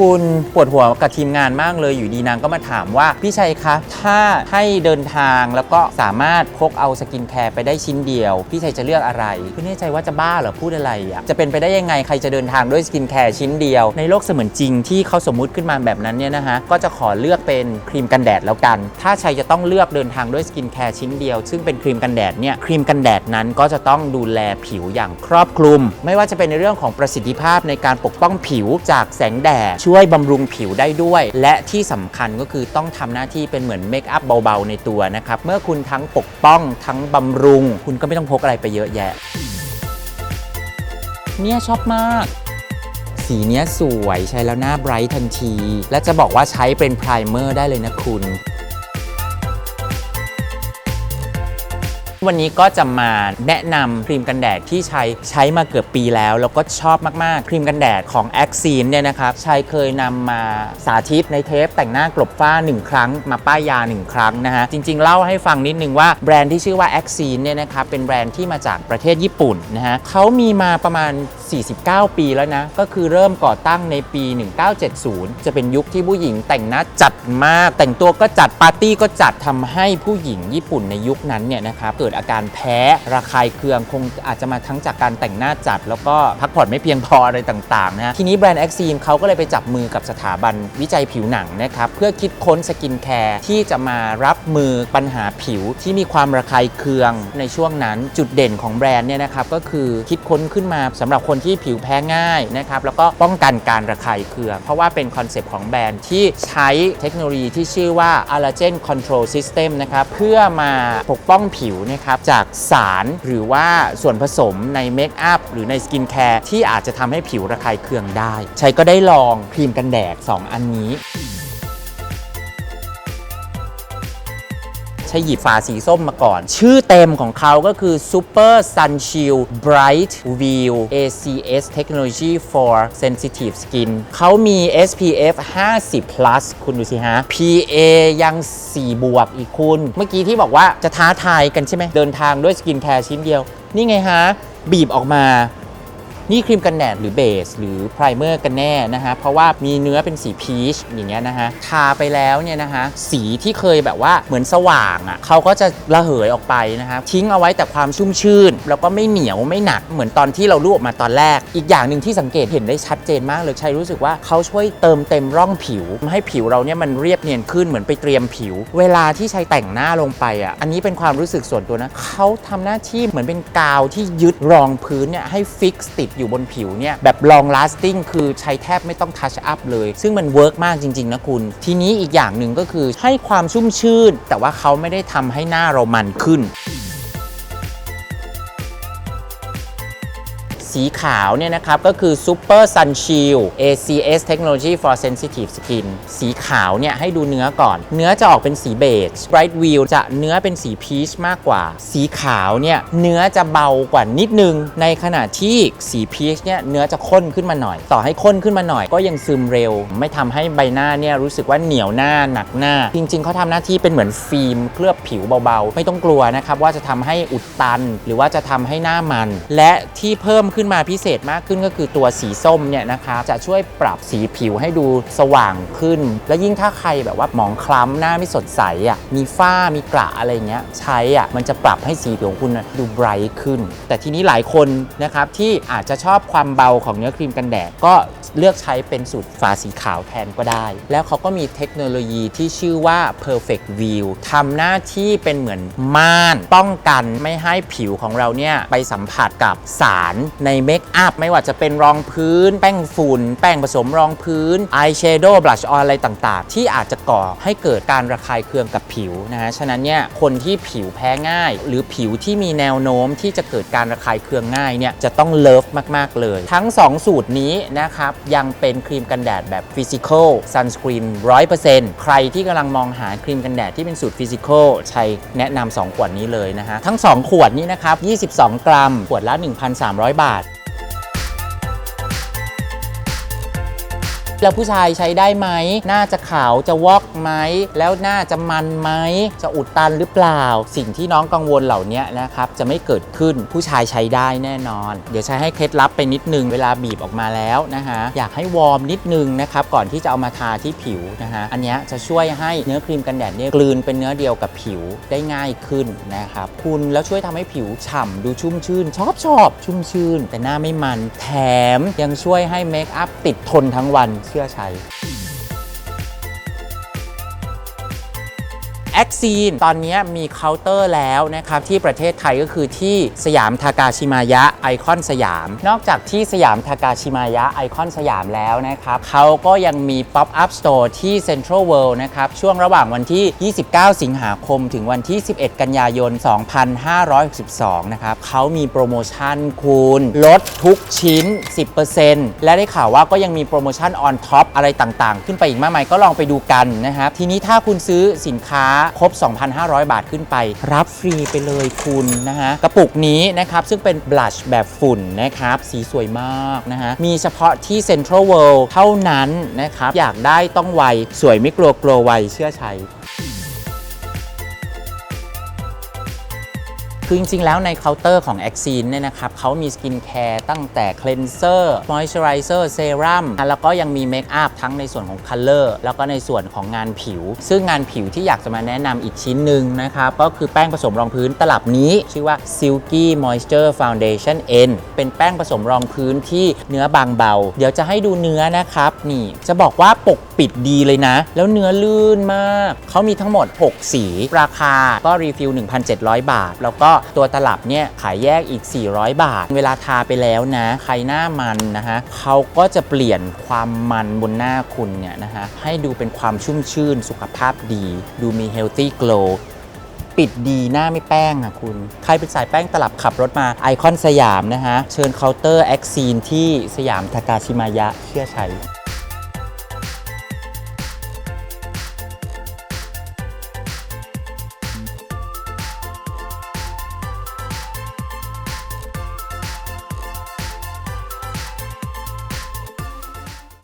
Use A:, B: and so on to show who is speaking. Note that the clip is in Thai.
A: คุณปวดหัวกับทีมงานมากเลยอยู่ดีนางก็มาถามว่า พี่ชัยคะ ถ้าให้เดินทางแล้วก็สามารถพกเอาสกินแคร์ไปได้ชิ้นเดียว พี่ชัยจะเลือกอะไรคือแน่ใจว่าจะบ้าเหรอพูดอะไรอะจะเป็นไปได้ยังไงใครจะเดินทางด้วยสกินแคร์ชิ้นเดียว ในโลกเสมือนจริงที่เขาสมมุติขึ้นมาแบบนั้นเนี่ยนะฮะก็จะขอเลือกเป็นครีมกันแดดแล้วกัน ถ้าชัยจะต้องเลือกเดินทางด้วยสกินแคร์ชิ้นเดียว ซึ่งเป็นครีมกันแดดเนี่ยครีมกันแดดนั้นก็จะต้องดูแลผิวอย่างครอบคลุม ไม่ว่าจะเป็นในเรื่องของประสิทธิภาพในการปกป้องผิวจากแสงแดดช่วยบำรุงผิวได้ด้วย และที่สำคัญก็คือต้องทำหน้าที่เป็นเหมือนเมคอัพเบาๆ ในตัวนะครับ เมื่อคุณทั้งปกป้องทั้งบำรุง คุณก็ไม่ต้องพกอะไรไปเยอะแยะ เนี่ยชอบมากสีเนี้ยสวยใช้แล้วหน้าไบรท์ทันที และจะบอกว่าใช้เป็นไพรเมอร์ได้เลยนะคุณ วันนี้ก็จะมาแนะนำครีมกันแดดที่ใช้ใช้มาเกือบปีแล้ว แล้วก็ชอบมาก ๆ ครีมกันแดดของ a x ซีนเนี่ยนะครับชัยเคยนำมาสาธิตในเทปแต่งหน้ากลบฝ้า 1 ครั้ง มาป้ายยา 1 ครั้งนะฮะ จริง ๆ เล่าให้ฟังนิดนึงว่าแบรนด์ที่ชื่อว่า a x ซีนเนี่ยนะครับเป็นแบรนด์ที่มาจากประเทศญี่ปุ่นนะฮะเขามีมาประมาณ 49 ปีแล้วนะ ก็คือเริ่มก่อตั้งในปี 1970 จะเป็นยุคที่ผู้หญิงแต่งหน้าจัดมาก แต่งตัวก็จัดปาร์ตี้ก็จัดทำให้ผู้หญิงญี่ปุ่นในยุคนั้นเนี่ยนะครับเกิดอาการแพ้ระคายเคืองคงอาจจะมาทั้งจากการแต่งหน้าจัด แล้วก็พักผ่อนไม่เพียงพออะไรต่างๆนะทีนี้แบรนด์แอคซีนเขาก็เลยไปจับมือกับสถาบันวิจัยผิวหนังนะครับเพื่อคิดค้นสกินแคร์ที่จะมารับมือปัญหาผิวที่มีความระคายเคืองในช่วงนั้นจุดเด่นของแบรนด์เนี่ยนะครับก็คือคิดค้นขึ้นมาสำหรับคนที่ผิวแพ้ง่ายนะครับแล้วก็ป้องกันการระคายเคืองเพราะว่าเป็นคอนเซปต์ของแบรนด์ที่ใช้เทคโนโลยีที่ชื่อว่า Allergen Control System นะครับเพื่อมาปกป้องผิวนะครับจากสารหรือว่าส่วนผสมในเมคอัพหรือในสกินแคร์ที่อาจจะทำให้ผิวระคายเคืองได้ ใช้ก็ได้ลองครีมกันแดด 2 อันนี้ ใช้หยิบฝาสีส้มมาก่อน ชื่อเต็มของเขาก็คือ Super Sun Shield Bright View ACS Technology for Sensitive Skin เขามี SPF 50 plus คุณดูสิฮะ PA ยัง 4 บวกอีกคุณ เมื่อกี้ที่บอกว่าจะท้าทายกันใช่ไหม เดินทางด้วยสกินแคร์ชิ้นเดียว นี่ไงฮะ บีบออกมา นี่ครีมกันแดดหรือเบสหรือไพรเมอร์กันแน่นะฮะเพราะว่ามีเนื้อเป็นสีพีชอย่างเงี้ยนะฮะทาไปแล้วเนี่ยนะฮะสีที่เคยแบบว่าเหมือนสว่างอะ่ะเขาก็จะระเหยออกไปนะครับทิ้งเอาไว้แต่ความชุ่มชื่น แล้วก็ไม่เหนียวไม่หนักเหมือนตอนที่เราลูบออกมาตอนแรก อีกอย่างหนึ่งที่สังเกตเห็นได้ชัดเจนมากเลยชัยรู้สึกว่าเขาช่วยเติมเต็มร่องผิวให้ผิวเราเนี่ยมันเรียบเนียนขึ้นเหมือนไปเตรียมผิว เวลาที่ชัยแต่งหน้าลงไปอะอันนี้เป็นความรู้สึกส่วนตัวนะเขาทำหน้าที่เหมือนเป็นกาวที่ยึดรองพื้นเนี่ยให้ฟิกซ์ติดอยู่บนผิวเนี่ยแบบ long lasting คือใช้แทบไม่ต้องทัชอัพเลย ซึ่งมันเวิร์กมากจริง ๆ นะคุณ ทีนี้อีกอย่างหนึ่งก็คือให้ความชุ่มชื่น แต่ว่าเขาไม่ได้ทำให้หน้าเรามันขึ้น สีขาวเนี่ยนะครับ ก็คือ Super Sun Shield ACS Technology for Sensitive Skin สีขาวเนี่ยให้ดูเนื้อก่อน เนื้อจะออกเป็นสีเบจ Bright View จะเนื้อเป็นสีพีชมากกว่า สีขาวเนี่ยเนื้อจะเบากว่านิดนึง ในขณะที่สีพีชเนี่ยเนื้อจะข้นขึ้นมาหน่อย ต่อให้ข้นขึ้นมาหน่อยก็ยังซึมเร็ว ไม่ทำให้ใบหน้าเนี่ยรู้สึกว่าเหนียวหน้าหนักหน้า จริง ๆเขาทำหน้าที่เป็นเหมือนฟิล์มเคลือบผิวเบาๆ ไม่ต้องกลัวนะครับว่าจะทำให้อุดตัน หรือว่าจะทำให้หน้ามัน และที่เพิ่มขึ้นึ้นมาพิเศษมากขึ้นก็คือตัวสีส้มเนี่ยนะคะจะช่วยปรับสีผิวให้ดูสว่างขึ้น และยิ่งถ้าใครแบบว่าหมองคล้ำหน้าไม่สดใสอะมีฝ้ามีกระอะไรเงี้ยใช้อะมันจะปรับให้สีผิวของคุณดูไบรท์ขึ้น แต่ทีนี้หลายคนนะครับที่อาจจะชอบความเบาของเนื้อครีมกันแดดก็เลือกใช้เป็นสูตรฝาสีขาวแทนก็ได้ แล้วเขาก็มีเทคโนโลยีที่ชื่อว่า perfect view ทำหน้าที่เป็นเหมือนม่าน ป้องกันไม่ให้ผิวของเราเนี่ยไปสัมผัสกับสารในในเมคอัพไม่ว่าจะเป็นรองพื้น แป้งฝุ่น แป้งผสมรองพื้นอายแชโดว์บลัชออนอะไรต่างๆ ที่อาจจะก่อให้เกิดการระคายเคืองกับผิวนะฮะฉะนั้นเนี่ยคนที่ผิวแพ้ง่าย หรือผิวที่มีแนวโน้มที่จะเกิดการระคายเคืองง่ายเนี่ยจะต้องเลิฟมากๆเลย ทั้ง 2 สูตรนี้นะครับยังเป็นครีมกันแดดแบบฟิสิกอลซันสกรีน100%ใครที่กำลังมองหาครีมกันแดดที่เป็นสูตรฟิสิกอลใช้แนะนำ2ขวดนี้เลยนะฮะทั้ง 2 ขวดนี้นะครับ22 กรัม ขวดละ 1,300 บาท แล้วผู้ชายใช้ได้ไหมหน้าจะขาวจะวอกไหมแล้วหน้าจะมันไหมจะอุดตันหรือเปล่า สิ่งที่น้องกังวลเหล่านี้นะครับจะไม่เกิดขึ้นผู้ชายใช้ได้แน่นอน เดี๋ยวใช้ให้เคล็ดลับไปนิดนึงเวลาบีบออกมาแล้วนะฮะอยากให้วอร์มนิดนึงนะครับก่อนที่จะเอามาทาที่ผิวนะฮะอันนี้จะช่วยให้เนื้อครีมกันแดดเนี่ยกลืนเป็นเนื้อเดียวกับผิวได้ง่ายขึ้นนะครับคุณแล้วช่วยทำให้ผิวฉ่ำดูชุ่มชื่น ชอบชอบชุ่มชื่น แต่หน้าไม่มันแถมยังช่วยให้เมคอัพติดทนทั้งวันเชื่อใช้ คซีนตอนนี้มีเคาน์เตอร์แล้วนะครับที่ประเทศไทยก็คือที่สยามทากาชิมายะไอคอนสยาม นอกจากที่สยามทากาชิมายะไอคอนสยามแล้วนะครับเขาก็ยังมี Pop Up Store ที่ Central World นะครับช่วงระหว่างวันที่ 29 สิงหาคม ถึงวันที่ 11 กันยายน 2562 นะครับเขามีโปรโมชั่นคูณลดทุกชิ้น 10%และได้ข่าวว่าก็ยังมีโปรโมชั่น on top อะไรต่างๆ ขึ้นไปอีกมากมายก็ลองไปดูกันนะครับทีนี้ถ้าคุณซื้อสินค้าครบ 2,500 บาทขึ้นไป รับฟรีไปเลยคุณนะฮะกระปุกนี้นะครับซึ่งเป็นบลัชแบบฝุ่นนะครับสีสวยมากนะฮะมีเฉพาะที่เซ็นทรัลเวิลด์เท่านั้นนะครับอยากได้ต้องไวสวยไม่กลัวกลัวไวเชื่อใช้ คือจริงๆ แล้วในเคาน์เตอร์ของ a x i n เนี่ยนะครับเขามีสกินแคร์ตั้งแต่คล e นเซอร์มอยส์เจอไรเซอร์เซรั่มแล้วก็ยังมีเมคอัพทั้งในส่วนของคัลเลอร์แล้วก็ในส่วนของงานผิว ซึ่งงานผิวที่อยากจะมาแนะนำอีกชิ้นหนึ่งนะครับก็คือแป้งผสมรองพื้นตลับนี้ ชื่อว่า Silky Moisture Foundation N เป็นแป้งผสมรองพื้นที่เนื้อบางเบา เดี๋ยวจะให้ดูเนื้อนะครับนี่จะบอกว่าปกปิดดีเลยนะ แล้วเนื้อลื่นมาก เขามีทั้งหมด 6 สี ราคาก็รีฟิล 1,700 บาท แล้วก็ตัวตลับเนี่ยขายแยกอีก 400 บาท เวลาทาไปแล้วนะ ใครหน้ามันนะฮะเขาก็จะเปลี่ยนความมันบนหน้าคุณเนี่ยนะฮะให้ดูเป็นความชุ่มชื่นสุขภาพดี ดูมี healthy glow ปิดดีหน้าไม่แป้งอะคุณ ใครเป็นสายแป้งตลับขับรถมาไอคอนสยามนะฮะ เชิญเคาน์เตอร์แอคซีนที่สยามทากาชิมายะเชื่อใช้